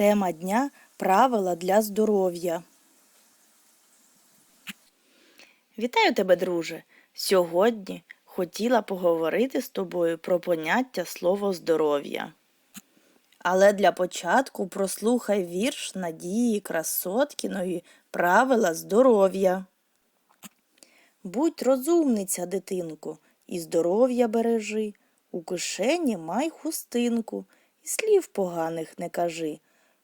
Тема дня правила для здоров'я. Вітаю тебе, друже! Сьогодні хотіла поговорити з тобою про поняття слово здоров'я. Але для початку прослухай вірш Надії Красоткіної Правила здоров'я. Будь розумниця, дитинку, і здоров'я бережи, у кишені май хустинку, і слів поганих не кажи.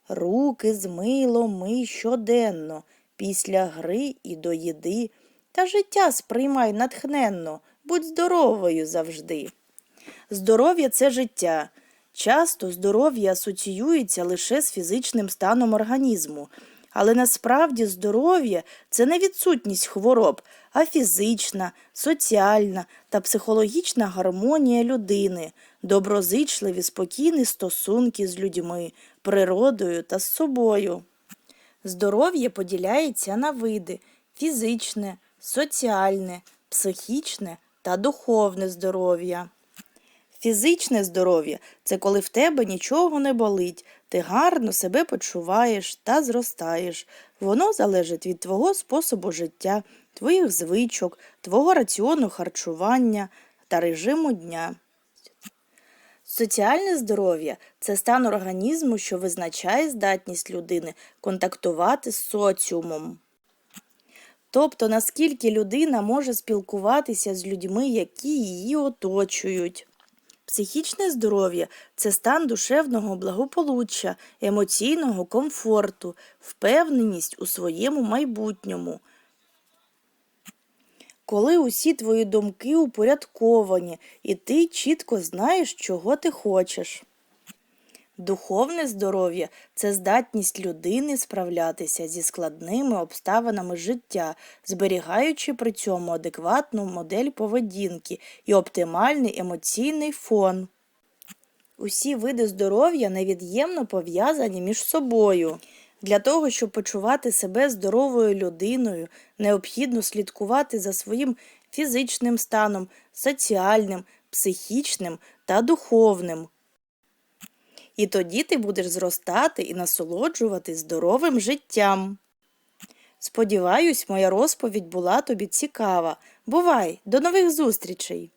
Руки з милом мий щоденно, після гри і до їди, та життя сприймай натхненно, будь здоровою завжди. Здоров'я це життя. Часто здоров'я асоціюється лише з фізичним станом організму, але насправді здоров'я це не відсутність хвороб, а фізична, соціальна та психологічна гармонія людини, доброзичливі спокійні стосунки з людьми, природою та з собою. Здоров'я поділяється на види фізичне, соціальне, психічне та духовне здоров'я. Фізичне здоров'я це коли в тебе нічого не болить, ти гарно себе почуваєш та зростаєш. Воно залежить від твого способу життя, твоїх звичок, твого раціону харчування та режиму дня. Соціальне здоров'я це стан організму, що визначає здатність людини контактувати з соціумом. Тобто, наскільки людина може спілкуватися з людьми, які її оточують. Психічне здоров'я це стан душевного благополуччя, емоційного комфорту, впевненість у своєму майбутньому. Коли усі твої думки упорядковані, і ти чітко знаєш, чого ти хочеш. Духовне здоров'я це здатність людини справлятися зі складними обставинами життя, зберігаючи при цьому адекватну модель поведінки і оптимальний емоційний фон. Усі види здоров'я невід'ємно пов'язані між собою. Для того, щоб почувати себе здоровою людиною, необхідно слідкувати за своїм фізичним станом, соціальним, психічним та духовним. І тоді ти будеш зростати і насолоджуватись здоровим життям. Сподіваюсь, моя розповідь була тобі цікава. Бувай, до нових зустрічей!